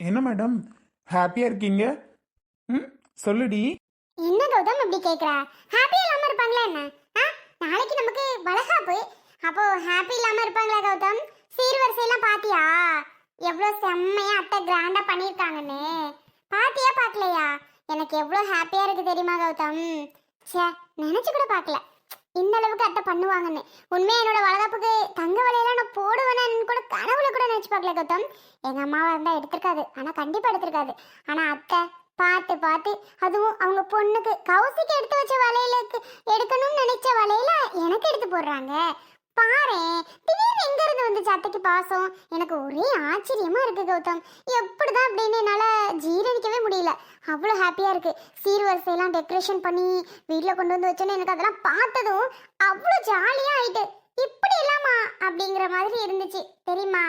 என்ன மேடம் ஹாப்பியா இருக்கீங்க? ம் சொல்லுடி. என்ன கௌதம் இப்படி கேக்குற? ஹாப்பி இல்லாம இருப்பாங்களா என்ன? ஆ? நாளைக்கு நமக்கு வளகாப்பு அப்போ ஹாப்பி இல்லாம இருப்பாங்களா கௌதம்? சீர்வரிசையெல்லாம் பாத்தியா? எவ்வளவு செம்மையா அத்தை கிராண்டா பண்ணிருக்காங்கன்னு பாத்தியா பார்க்கலையா எனக்கு எவ்வளவு ஹாப்பியா இருக்கு தெரியுமா கௌதம்? ச்சே நினைச்சு கூட பார்க்கல இந்த அளவுக்கு அத்தை பண்ணுவாங்கன்னு. உண்மையா என்னோட வளகாப்புக்கு தங்க வலையெல்லாம் நான் போடுவேன்னு கூட கனவுல கூட நினைச்சு பார்க்கல கௌதம். எங்க அம்மாவா இருந்தால் எடுத்திருக்காது. ஆனா கண்டிப்பா எடுத்திருக்காது. ஆனா அத்தை பார்த்து பார்த்து அதுவும் அவங்க பொண்ணுக்கு கௌசிக்கு எடுத்து வச்ச வலையிலுக்கு எடுக்கணும்னு நினைச்ச வலையில எனக்கு எடுத்து போடுறாங்க. பாரேன் திடீர்னு எங்க இருந்து வந்து சத்தைக்கு பாசம்? எனக்கு ஒரே ஆச்சரியமா இருக்கு கௌதம். எப்படிதான் அப்படின்னு என்னால அவ்வளோ ஹாப்பியா இருக்கு. சீர்வரிசையெல்லாம் டெக்கரேஷன் பண்ணி வீட்டில் கொண்டு வந்து வச்சோன்னு எனக்கு அதெல்லாம் பார்த்ததும் அவ்வளோ ஜாலியா ஆயிட்டு. இப்படி இல்லாமா அப்படிங்கிற மாதிரி இருந்துச்சு. தெரியுமா?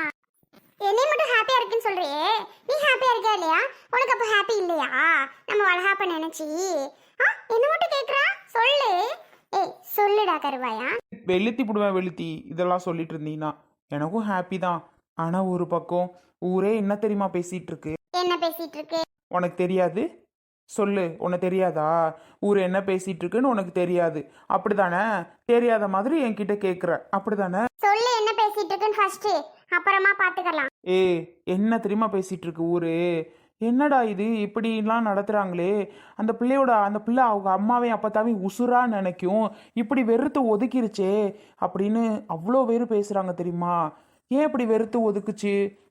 என்னை மட்டும் ஹாப்பியா இருக்குன்னு சொல்றியே. நீ ஹாப்பியா இருக்கியா இல்லையா? உனக்கு அப்ப ஹாப்பி இல்லையா? நம்ம வளகாப்ப நினைச்சி. ஆ என்ன மட்டும் கேக்குறா? சொல்லு. ஏய் சொல்லுடா கருவாயா. வெளுத்தி புடுவேன் வெளுத்தி. இதெல்லாம் சொல்லிட்டு இருந்தீங்கன்னா எனக்கும் ஹாப்பி தான். ஆனா ஒரு பக்கம் ஊரே என்ன தெரியுமா பேசிட்டு இருக்கு? என்ன பேசிட்டு இருக்கு? உனக்கு தெரியாது? சொல்லு உனக்கு தெரியாதா? ஊர் என்ன பேசிட்டு இருக்குன்னு உனக்கு தெரியாது. அப்படிதானே? தெரியாத மாதிரி என்கிட்ட கேக்குற. அப்படிதானே? சொல்லு என்ன பேசிட்டு இருக்குன்னு ஃபர்ஸ்ட் அப்புறமா பாத்துக்கலாம். ஏ என்ன தெரியுமா பேசிட்டு இருக்கு ஊரு? என்னடா இது? இப்படிலாம் நடத்துறாங்களே. அந்த பிள்ளையோட அந்த பிள்ளை அவங்க அம்மாவையும் அப்பத்தாவையும் உசுரா நினைக்கும். இப்படி வெறுத்து ஒதுக்கிருச்சே. அப்படின்னு அவ்வளோ பேர் பேசுறாங்க தெரியுமா? ஏன் இப்படி வெறுத்து ஒதுக்குச்சு?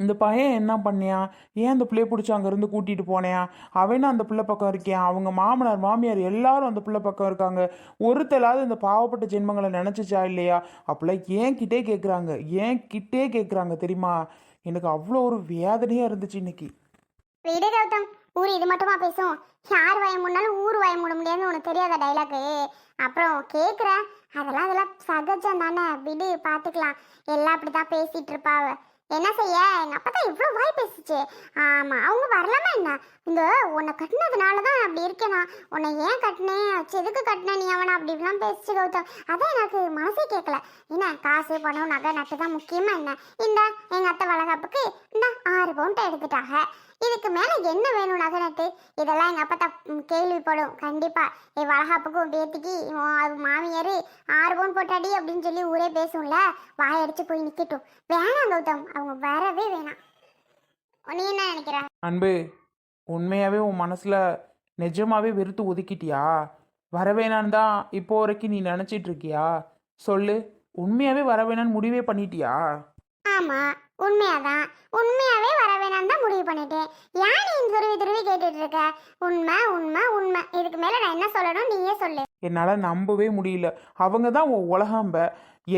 இந்த பையன் என்ன பண்ணியா? ஏன் அந்த பிள்ளைய பிடிச்சி அங்கேருந்து கூட்டிகிட்டு போனேன் அவனும் அந்த பிள்ளை பக்கம் இருக்கியா? அவங்க மாமனார் மாமியார் எல்லாரும் அந்த பிள்ளை பக்கம் இருக்காங்க. ஒருத்தலாவது இந்த பாவப்பட்ட ஜென்மங்களை நினச்சிச்சா இல்லையா? அப்படிலாம் ஏன் கிட்டே கேட்குறாங்க ஏன் கிட்டே கேட்குறாங்க தெரியுமா? எனக்கு அவ்வளோ ஒரு வேதனையாக இருந்துச்சு இன்னைக்கு. விடு கௌதம். ஊர் இது மட்டுமா பேசும்? யார் வாய முன்னாலும் ஊர் வாய மூட முடியாதுன்னு உனக்கு தெரியாத டைலாக்கு அப்புறம் கேக்குற. அதெல்லாம் அதெல்லாம் சகஜம் தானே விடு பார்த்துக்கலாம் எல்லாம் அப்படிதான் பேசிகிட்டு இருப்பாவ என்ன செய்ய? எங்க அப்பா தான் இவ்வளோ வாய் பேசிச்சு. ஆமா அவங்க வரலாமா என்ன? இந்த உன்னை கட்டினதுனால தான் அப்படி இருக்கேனா? உன்னை ஏன் கட்டினேன் வச்சு எதுக்கு கட்டின நீ அவனை? அப்படி இப்படிலாம் பேசிச்சு கௌதம். அதான் எனக்கு மனசே கேட்கல. என்ன காசு பணம் நகை நட்டு தான் முக்கியமா என்ன? இந்த எங்க அத்தை வளகாப்புக்கு இந்த ஆறு பவுண்ட் எடுத்துட்டாங்க. இதுக்கு மேல என்ன வேணும் நகை இதெல்லாம் எங்க அப்பா தான் கேள்விப்படும். கண்டிப்பா. என் வளகாப்புக்கும் பேத்திக்கு மாமியார் ஆறு பவுன் போட்டாடி அப்படின்னு சொல்லி ஊரே பேசும்ல? வாயடிச்சு போய் நிக்கட்டும். வேணாம் கௌதம். அவங்க வரவே வேணாம். நீ என்ன நினைக்கிற? அன்பு உண்மையாகவே உன் மனசில் நிஜமாவே வெறுத்து ஒதுக்கிட்டியா? வரவேணான்னு தான் இப்போ வரைக்கும் நீ நினச்சிட்டு இருக்கியா? சொல்லு உண்மையாகவே வரவேணான்னு முடிவே பண்ணிட்டியா? ஆமா உண்மையாதான். உண்மையாவே வர வேணாம் தான் முடிவு பண்ணிட்டேன். ஏன் நீ துருவி துருவி கேட்டுட்டு இருக்க? உண்மை உண்மை உண்மை. இதுக்கு மேல நான் என்ன சொல்லணும் நீயே சொல்லு. என்னால் நம்பவே முடியல. அவங்க தான் உன் உலகம்ப.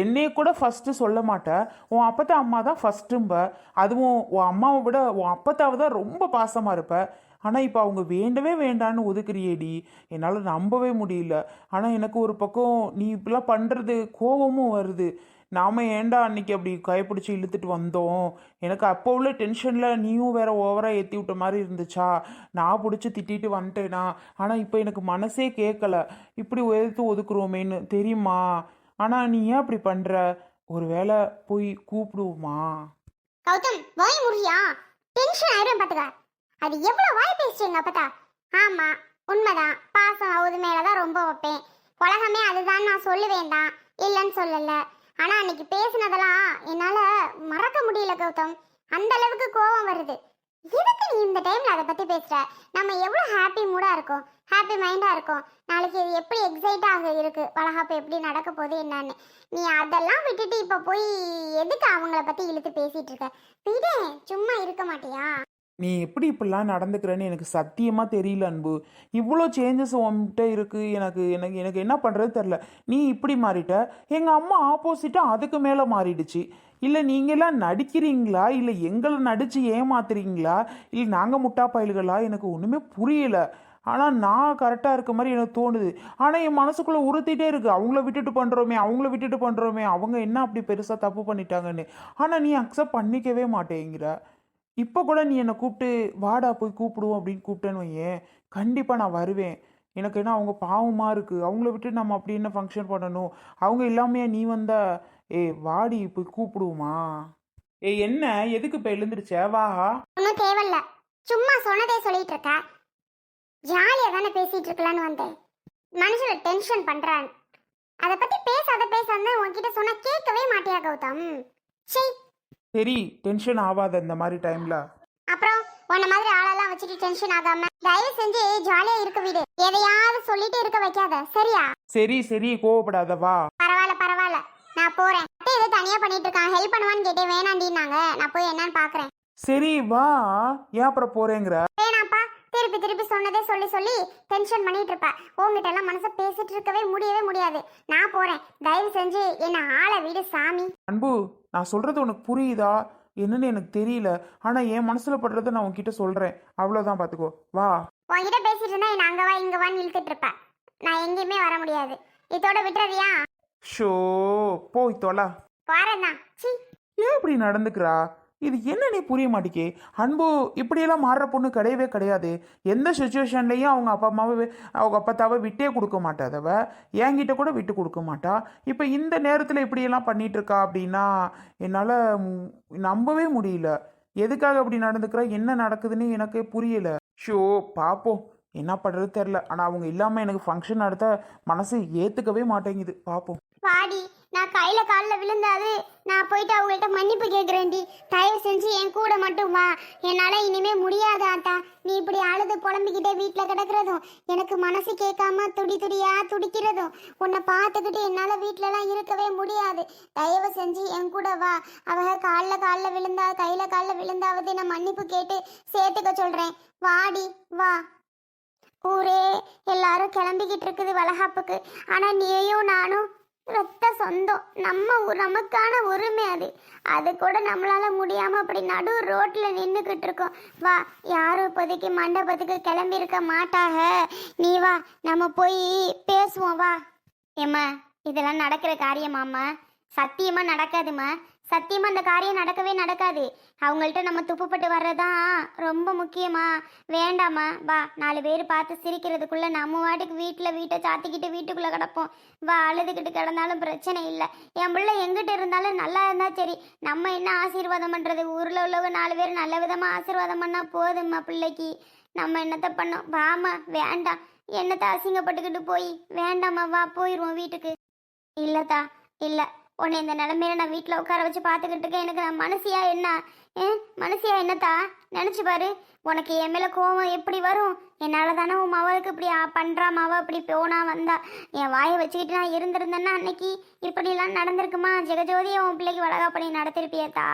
என்னைய கூட ஃபஸ்ட்டு சொல்ல மாட்டேன் உன் அப்பத்தா அம்மா தான் ஃபஸ்ட்டும்ப அதுவும் உன் அம்மாவை விட உன் அப்பத்தாவை தான் ரொம்ப பாசமாக இருப்ப. ஆனால் இப்போ அவங்க வேண்டவே வேண்டான்னு ஒதுக்குறியேடி என்னால் நம்பவே முடியல. ஆனால் எனக்கு ஒரு பக்கம் நீ இப்படிலாம் பண்ணுறது கோபமும் வருது. நாம் ஏன்டா அன்னைக்கு அப்படி கைப்பிடிச்சி இழுத்துட்டு வந்தோம்? எனக்கு அப்போ உள்ள டென்ஷனில் நீயும் வேற ஓவராக ஏற்றி விட்ட மாதிரி இருந்துச்சா? நான் பிடிச்சி திட்டிட்டு வந்துட்டேனா? ஆனால் இப்போ எனக்கு மனசே கேட்கல இப்படி எடுத்து ஒதுக்குறோமேன்னு. தெரியுமா? ஆனால் நீ ஏன் அப்படி பண்ணுற ஒரு வேளை போய் கூப்பிடுவோமா? கௌதம் வாய் முடியா டென்ஷன் ஆயிடும் பாத்துக்க. அது எவ்வளவு வாய் பேசுறீங்க அப்பதா ஆமா உண்மைதான். பாசம் அவது மேலதான் ரொம்ப வைப்பேன். உலகமே அதுதான் நான் சொல்லுவேன் தான் இல்லைன்னு சொல்லலை. ஆனா அன்னைக்கு பேசினதெல்லாம் என்னால மறக்க முடியல கௌதம். அந்த அளவுக்கு கோபம் வருது. எதுக்கு நீ இந்த டைம்ல அதை பத்தி பேசுற? நம்ம எவ்வளவு ஹாப்பி மூடா இருக்கோம். ஹாப்பி மைண்டா இருக்கும். நாளைக்கு இது எப்படி எக்ஸைட்டாக இருக்கு? வளகாப்பு எப்படி நடக்க போகுது என்னன்னு. நீ அதெல்லாம் விட்டுட்டு இப்ப போய் எதுக்கு அவங்கள பத்தி இழுத்து பேசிட்டு இருக்க? விடே சும்மா இருக்க மாட்டியா? நீ எப்படி இப்படிலாம் நடந்துக்கிறேன்னு எனக்கு சத்தியமாக தெரியல அன்பு. இவ்வளோ சேஞ்சஸ் உன்கிட்ட இருக்குது எனக்கு எனக்கு எனக்கு என்ன பண்ணுறது தெரில நீ இப்படி மாறிட்ட. எங்கள் அம்மா ஆப்போசிட்டாக அதுக்கு மேலே மாறிடுச்சு. இல்லை நீங்களாம் நடிக்கிறீங்களா? இல்லை எங்களை நடித்து ஏமாத்துறீங்களா? இல்லை நாங்கள் முட்டா பயல்களா எனக்கு ஒன்றுமே புரியலை. ஆனால் நான் கரெக்டாக இருக்க மாதிரி எனக்கு தோணுது. ஆனால் என் மனசுக்குள்ளே உறுத்திட்டே இருக்குது அவங்கள விட்டுட்டு பண்ணுறோமே அவங்கள விட்டுட்டு பண்ணுறோமே அவங்க என்ன அப்படி பெருசாக தப்பு பண்ணிட்டாங்கன்னு. ஆனால் நீ அக்செப்ட் பண்ணிக்கவே மாட்டேங்கிற. இப்போ கூட நீ என்னை கூப்பிட்டு வாடா போய் கூப்பிடுவோம் அப்படின்னு கூப்பிட்டேன்னு வையேன். கண்டிப்பாக நான் வருவேன். எனக்கு என்ன அவங்க பாவமாக இருக்குது அவங்கள விட்டு நம்ம அப்படி என்ன ஃபங்க்ஷன் பண்ணணும்? அவங்க இல்லாமையே நீ வந்தா ஏ வாடி போய் கூப்பிடுவோமா? ஏ என்ன? எதுக்கு இப்போ எழுந்துருச்ச? வாஹா ஒன்றும் தேவையில்ல. சும்மா சொன்னதே சொல்லிட்டு இருக்க? ஜாலியாக தானே பேசிட்டு இருக்கலான்னு வந்தேன். மனுஷனை டென்ஷன் பண்ணுறான் அதை பற்றி பேசாத பேசாத உன்கிட்ட சொன்னால் கேட்கவே மாட்டியா கௌதம்? சீ சரி டென்ஷன் ஆகாத இந்த மாதிரி டைம்ல அப்புறம் உன்ன மாதிரி ஆளெல்லாம் வச்சுட்டு டென்ஷன் ஆகாம தயவு செஞ்சு ஜாலியா இருக்க விடு. எதையாவது சொல்லிட்டு இருக்க வைக்காத சரியா? சரி சரி கோவப்படாத வா. பரவாயில்ல பரவாயில்ல. நான் போறேன். அத்தை ஏதோ தனியா பண்ணிட்டு இருக்கான். ஹெல்ப் பண்ணுவான்னு கேட்டேன். வேணாண்டின்னாங்க நான் போய் என்னன்னு பாக்குறேன். சரி வா. ஏன் அப்புறம் போறேங்கிற? வேணாப்பா திருப்பி திருப்பி சொன்னதே சொல்லி சொல்லி டென்ஷன் பண்ணிட்டு இருப்ப உங்ககிட்ட எல்லாம் மனசை பேசிட்டு இருக்கவே முடியவே முடியாது. நான் போறேன். தயவு செஞ்சு என்ன ஆளை விடு சாமி. அன்பு நான் சொல்றது உனக்கு புரியுதா? என்னன்னு எனக்கு தெரியல. ஆனா என் மனசுல படுறத நான் உன்கிட்ட சொல்றேன். அவ்வளவுதான் பாத்துக்கோ. வா. உன்கிட்ட பேசிட்டு இருந்தா என்ன அங்க வா இங்க வான்னு இழுத்துட்டு இருப்ப நான் எங்கேயுமே வர முடியாது. இதோட விட்டுறியா ஷோ போய் தொலை. போறேன்னா சி. ஏன் இப்படி நடந்துக்கிறா? இது என்னன்னே புரிய மாட்டேக்கே. அன்பு இப்படியெல்லாம் மாறுற பொண்ணு கிடையவே கிடையாது. எந்த சுச்சுவேஷன்லையும் அவங்க அப்பா அம்மாவை அவங்க அப்பத்தாவை விட்டே கொடுக்க மாட்டாதவ. என்கிட்ட கூட விட்டு கொடுக்க மாட்டா. இப்போ இந்த நேரத்தில் இப்படியெல்லாம் பண்ணிகிட்ருக்கா அப்படின்னா என்னால் நம்பவே முடியல. எதுக்காக அப்படி நடந்துக்கிறா? என்ன நடக்குதுன்னு எனக்கு புரியல. ஷோ பார்ப்போம் என்ன பண்ணுறது தெரில ஆனால் அவங்க இல்லாமல் எனக்கு ஃபங்க்ஷன் நடத்த மனசு ஏற்றுக்கவே மாட்டேங்குது. பார்ப்போம் வாடி நான் கையில காலில் விழுந்தாது நான் போயிட்டு அவங்கள்ட்ட மன்னிப்பு கேட்குறேன்டி தயவு செஞ்சு என் கூட மட்டும் வா. என்னால் இனிமே முடியாது ஆத்தா. நீ இப்படி அழுது புலம்பிக்கிட்டே வீட்டில் கிடக்கிறதும் எனக்கு மனசு கேட்காம துடி துடியா துடிக்கிறதும் உன்னை பார்த்துக்கிட்டு என்னால் வீட்டிலலாம் இருக்கவே முடியாது. தயவு செஞ்சு என் கூட வா. அவ காலில் காலில் விழுந்தா கையில் காலில் விழுந்தாவது நான் மன்னிப்பு கேட்டு சேர்த்துக்க சொல்கிறேன் வாடி வா. ஊரே எல்லாரும் கிளம்பிக்கிட்டு இருக்குது வளகாப்புக்கு. ஆனால் நீயும் நானும் ரத்த சொந்தம். நம்ம நமக்கான உரிமை அது. அது கூட நம்மளால முடியாம அப்படி நடு ரோட்ல நின்றுக்கிட்டு இருக்கோம். வா யாரும் இப்போதைக்கு மண்டபத்துக்கு கிளம்பி இருக்க மாட்டாக. நீ வா நம்ம போய் பேசுவோம் வா. ஏம்மா இதெல்லாம் நடக்கிற காரியமாம்மா? சத்தியமா நடக்காதும்மா. சத்தியமா அந்த காரியம் நடக்கவே நடக்காது. அவங்கள்ட்ட நம்ம துப்புப்பட்டு வர்றதான் ரொம்ப முக்கியமா. வேண்டாமா வா நாலு பேர் பார்த்து சிரிக்கிறதுக்குள்ள நம்ம வாட்டுக்கு வீட்டில் வீட்டை சாத்திக்கிட்டு வீட்டுக்குள்ளே கிடப்போம். வா அழுதுகிட்டு கிடந்தாலும் பிரச்சனை இல்லை. என் பிள்ளை எங்கிட்ட இருந்தாலும் நல்லா இருந்தா சரி. நம்ம என்ன ஆசீர்வாதம் பண்ணுறது ஊரில் உள்ளவங்க நாலு பேர் நல்ல விதமாக ஆசீர்வாதம் பண்ணால் போதும்மா பிள்ளைக்கு. நம்ம என்னத்தை பண்ணோம்? வாமா வேண்டாம். என்னத்தை அசிங்கப்பட்டுக்கிட்டு போய்? வேண்டாம்மா வா போயிடுவோம் வீட்டுக்கு. இல்லைத்தா இல்லை. உன்னை இந்த நிலமையில நான் வீட்டில் உட்கார வச்சு பார்த்துக்கிட்டு இருக்கேன். எனக்கு நான் மனசியா என்ன? மனசியா என்னத்தா? நினச்சி பாரு. உனக்கு என் மேலே கோவம் எப்படி வரும்? என்னால் தானே உன் மவளுக்கு இப்படி பண்ணுறா பண்றா மவ இப்படி போனா வந்தா. என் வாயை வச்சுக்கிட்டு நான் இருந்திருந்தேன்னா அன்னைக்கு இப்படிலாம் நடந்திருக்குமா? ஜெகஜோதியை உன் பிள்ளைக்கு வளகா பண்ணி நடத்திருப்பியத்தா.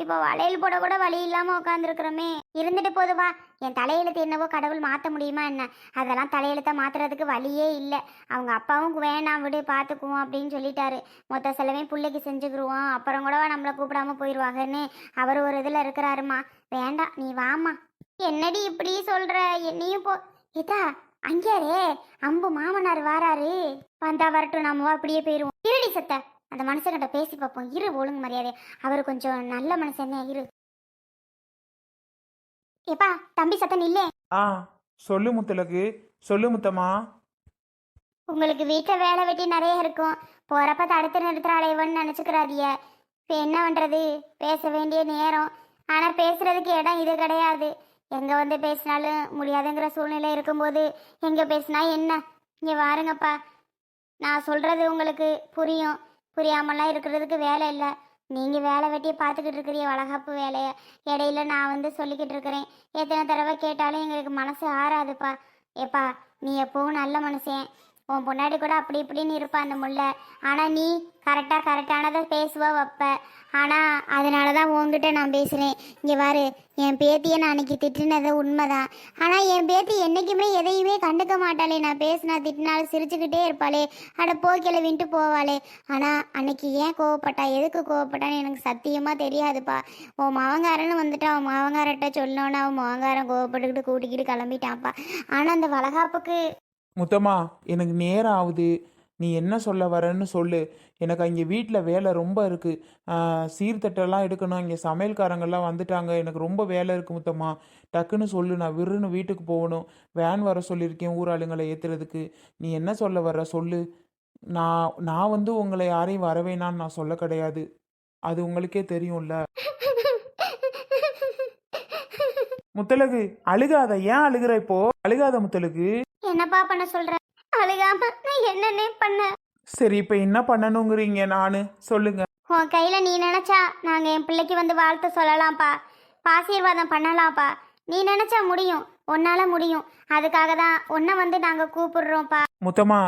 இப்போ வளையல் போட கூட வழி இல்லாமல் உட்காந்துருக்குறோமே இருந்துட்டு போதுவா என் தலையெழுத்து என்னவோ கடவுள் மாற்ற முடியுமா என்ன? அதெல்லாம் தலையெழுத்தை மாற்றுறதுக்கு வழியே இல்லை. அவங்க அப்பாவும் வேணாம் விடு பார்த்துக்குவோம் அப்படின்னு சொல்லிட்டாரு. மொத்த செலவையும் பிள்ளைக்கு செஞ்சுக்கிருவோம். அப்புறம் கூடவா நம்மளை கூப்பிடாம போயிடுவாங்கன்னு அவர் ஒரு இதில் இருக்கிறாருமா. வேண்டாம் நீ வாம்மா. என்னடி இப்படி சொல்ற? என்னையும் போ. இதா அங்கேரே அம்பு மாமனார் வாராரு. வந்தா வரட்டும் நம்ம அப்படியே போயிருவோம். இருடி சத்த. அந்த மனுஷங்கிட்ட பேசி பார்ப்போம். இரு ஒழுங்கு மரியாதை அவர் கொஞ்சம் நல்ல மனுஷன் இரு. ஏப்பா தம்பி சத்தன் இல்லே ஆ சொல்லு முத்தலகு. சொல்லு முத்தம்மா. உங்களுக்கு வீட்டில் வேலை வெட்டி நிறைய இருக்கும். போகிறப்ப தடுத்து நிறுத்துறாளேவன்னு நினச்சிக்கிறாதிய. இப்போ என்ன பண்ணுறது பேச வேண்டிய நேரம். ஆனால் பேசுகிறதுக்கு இடம் இது கிடையாது. எங்கே வந்து பேசினாலும் முடியாதுங்கிற சூழ்நிலை இருக்கும்போது எங்கே பேசினா என்ன? இங்கே வாருங்கப்பா. நான் சொல்கிறது உங்களுக்கு புரியும். புரியாமலாம் இருக்கிறதுக்கு வேலை இல்லை. நீங்கள் வேலை வெட்டியை பார்த்துக்கிட்டு இருக்கிறீ வளகாப்பு வேலையை. இடையில நான் வந்து சொல்லிக்கிட்டு இருக்கிறேன். எத்தனை தடவை கேட்டாலும் எங்களுக்கு மனசு ஆறாதுப்பா. ஏப்பா நீ எப்போவும் நல்ல மனுஷன். உன் பொண்டாடி கூட அப்படி இப்படின்னு இருப்பா அந்த முல்லை. ஆனால் நீ கரெக்டாக கரெக்டானதை பேசுவ வைப்ப. ஆனால் அதனால தான் உன்கிட்ட நான் பேசுகிறேன் இங்கே பாரு என் பேத்தியை நான் அன்றைக்கி திட்டினது உண்மைதான். ஆனால் என் பேத்தி என்றைக்குமே எதையுமே கண்டுக்க மாட்டாளே. நான் பேசினா திட்டினாலும் சிரிச்சுக்கிட்டே இருப்பாளே. அட போக்கில விட்டு போவாளே. ஆனால் அன்னைக்கு ஏன் கோவப்பட்டா? எதுக்கு கோவப்பட்டான்னு எனக்கு சத்தியமாக தெரியாதுப்பா. உன் மாவங்காரன்னு வந்துட்டு அவன் மாவங்காரட்ட சொல்லணுன்னு அவன் மாவங்காரன் கோவப்பட்டுக்கிட்டு கூட்டிக்கிட்டு கிளம்பிட்டான்ப்பா. ஆனால் அந்த வளகாப்புக்கு முத்தம்மா எனக்கு நேரம் ஆகுது நீ என்ன சொல்ல வரேன்னு சொல்லு. எனக்கு அங்கே வீட்டில் வேலை ரொம்ப இருக்குது சீர்தட்டெல்லாம் எடுக்கணும். இங்கே சமையல்காரங்கள்லாம் வந்துட்டாங்க. எனக்கு ரொம்ப வேலை இருக்குது முத்தம்மா. டக்குன்னு சொல்லு. நான் விருன்னு வீட்டுக்கு போகணும். வேன் வர சொல்லியிருக்கேன் ஊராளுங்களை ஏற்றுறதுக்கு நீ என்ன சொல்ல வர்ற சொல்லு. நான் நான் வந்து உங்களை யாரையும் வரவேணான்னு நான் சொல்ல கிடையாது. அது உங்களுக்கே தெரியும்ல. முத்தலகு அழுகாத. ஏன் அழுகுற இப்போ? அழுகாத முத்தலகு. என்னப்பா பண்ண சொல்ற? அழுகாம நான் என்னன்னே பண்ண. சரி இப்போ என்ன பண்ணணுங்கிறீங்க நானு? சொல்லுங்க. உன் கையில நீ நினைச்சா நாங்க என் பிள்ளைக்கு வந்து வாழ்த்து சொல்லலாம்ப்பா. ஆசீர்வாதம் பண்ணலாம்ப்பா. நீ நினைச்சா முடியும். உன்னால முடியும். அதுக்காக தான் உன்னை வந்து நாங்க கூப்பிடுறோம்ப்பா. முத்தம்மா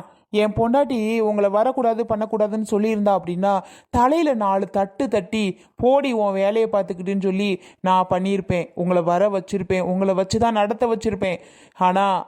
என் பொண்டாட்டி உங்களை வரக்கூடாது பண்ணக்கூடாதுன்னு சொல்லியிருந்தா அப்படின்னா தலையில் நாலு தட்டு தட்டி போடி உன் வேலையை பார்த்துக்கிட்டுன்னு சொல்லி நான் பண்ணியிருப்பேன். உங்களை வர வச்சிருப்பேன். உங்களை வச்சு தான் நடத்த வச்சிருப்பேன். ஆனால்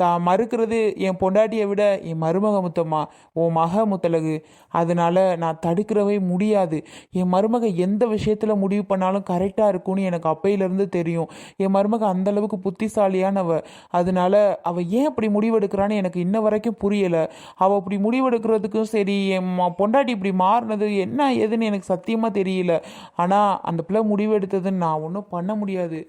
தான் மறுக்கிறது என் பொண்டாட்டியை விட என் மருமக முத்தம்மா உன் மக முத்தலகு அதனால நான் தடுக்கிறவே முடியாது. என் மருமக எந்த விஷயத்தில் முடிவு பண்ணாலும் கரெக்டாக இருக்கும்னு எனக்கு அப்பையிலேருந்து தெரியும். என் மருமக அந்தளவுக்கு புத்திசாலியானவ. அதனால அவள் ஏன் அப்படி முடிவெடுக்கிறான்னு எனக்கு இன்ன வரைக்கும் புரியலை. அவள் அப்படி முடிவெடுக்கிறதுக்கும் சரி என் பொண்டாட்டி இப்படி மாறினது என்ன ஏதுன்னு எனக்கு சத்தியமாக தெரியல. ஆனால் அந்த பிள்ளை முடிவெடுத்ததுன்னு நான் ஒன்றும் பண்ண முடியாது.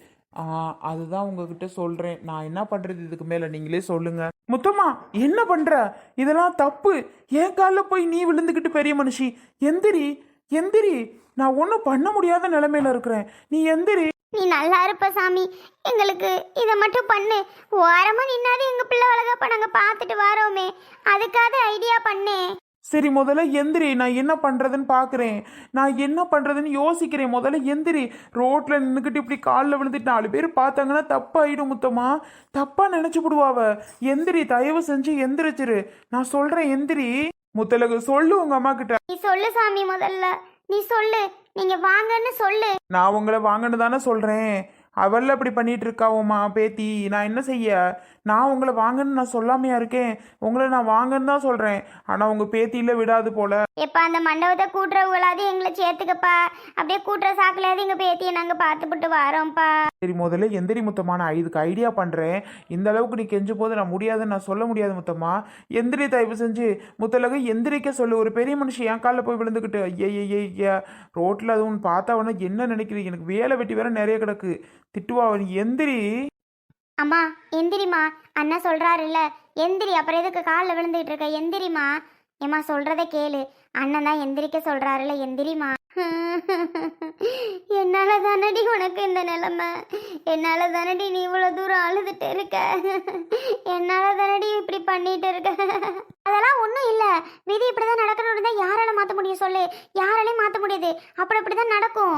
அதுதான் உங்ககிட்ட சொல்கிறேன் நான் என்ன பண்ணுறது இதுக்கு மேலே? நீங்களே சொல்லுங்கள் முத்தம்மா என்ன பண்ணுற இதெல்லாம் தப்பு. என் காலில் போய் நீ விழுந்துக்கிட்டு பெரிய மனுஷி. எந்திரி எந்திரி. நான் ஒன்றும் பண்ண முடியாத நிலைமையில இருக்கிறேன். நீ எந்திரி. நீ நல்லா இருப்ப சாமி. எங்களுக்கு இதை மட்டும் பண்ணு. ஓரமாக நின்னாது எங்கள் பிள்ளை அழகப்ப நாங்கள் பார்த்துட்டு வரோமே. அதுக்காக ஐடியா பண்ணு. சரி முதல்ல எந்திரி நான் என்ன பண்றதுன்னு பார்க்குறேன் நான் என்ன பண்றதுன்னு யோசிக்கிறேன். முதல்ல எந்திரி. ரோட்ல நின்றுக்கிட்டு இப்படி காலில் விழுந்துட்டு நாலு பேர் பார்த்தாங்கன்னா தப்பாயிடும் முத்தமா தப்பா நினைச்சு விடுவாவ எந்திரி தயவு செஞ்சு எந்திரிச்சிரு. நான் சொல்றேன் எந்திரி. முத்தலகு சொல்லு உங்க அம்மா கிட்ட. நீ சொல்லு சாமி முதல்ல. நீ சொல்லு. நீங்க வாங்கன்னு சொல்லு. நான் உங்களை வாங்கன்னு தானே சொல்றேன். அவள் இப்படி பண்ணிட்டு இருக்கா உமா பேத்தி. நான் என்ன செய்ய? நான் உங்களை வாங்கன்னு நான் சொல்லாமையா இருக்கேன். உங்களை நான் வாங்கன்னு தான் சொல்றேன். ஆனா உங்க பேத்தியில விடாது போல. எப்பா அந்த மண்டபத்தை கூட்டுறவங்களாவது எங்களை சேர்த்துக்கப்பா. அப்படியே கூட்டுற சாக்கிலாவது எங்க பேத்தியை நாங்க பார்த்துப்புட்டு வரோம்ப்பா. சரி முதல்ல எந்திரி முத்தம்மா நான் இதுக்கு ஐடியா பண்ணுறேன் இந்த அளவுக்கு நீ கெஞ்சும் போது நான் முடியாதுன்னு நான் சொல்ல முடியாது முத்தம்மா. எந்திரி தயவு செஞ்சு. முத்தலகு எந்திரிக்க சொல்லு. ஒரு பெரிய மனுஷன் என் காலில் போய் விழுந்துக்கிட்டு ஐயா ஐயா ரோட்டில் அதுவும் பார்த்தா உடனே என்ன நினைக்கிறீங்க? எனக்கு வேலை வெட்டி வேற நிறைய கிடக்கு. திட்டுவா நீ எந்திரி. அம்மா எந்திரிம்மா. அண்ணா சொல்கிறாருல்ல எந்திரி அப்புறம் எதுக்கு காலில் விழுந்துகிட்டு இருக்க? எந்திரிம்மா. ஏம்மா சொல்கிறத கேளு. அண்ணன் தான் எந்திரிக்க சொல்கிறாருல்ல எந்திரிமா என்னால் தானடி உனக்கு இந்த நிலைமை? என்னால் தானடி நீ இவ்வளோ தூரம் அழுதுட்டு இருக்க? என்னால் தானடி இப்படி பண்ணிட்டு இருக்க? அதெல்லாம் ஒன்றும் இல்லை. விதி இப்படிதான் நடக்கணும்னு தான் யாரால மாற்ற முடியும் சொல்லு. யாராலையும் மாற்ற முடியாது. அப்படி தான் நடக்கும்.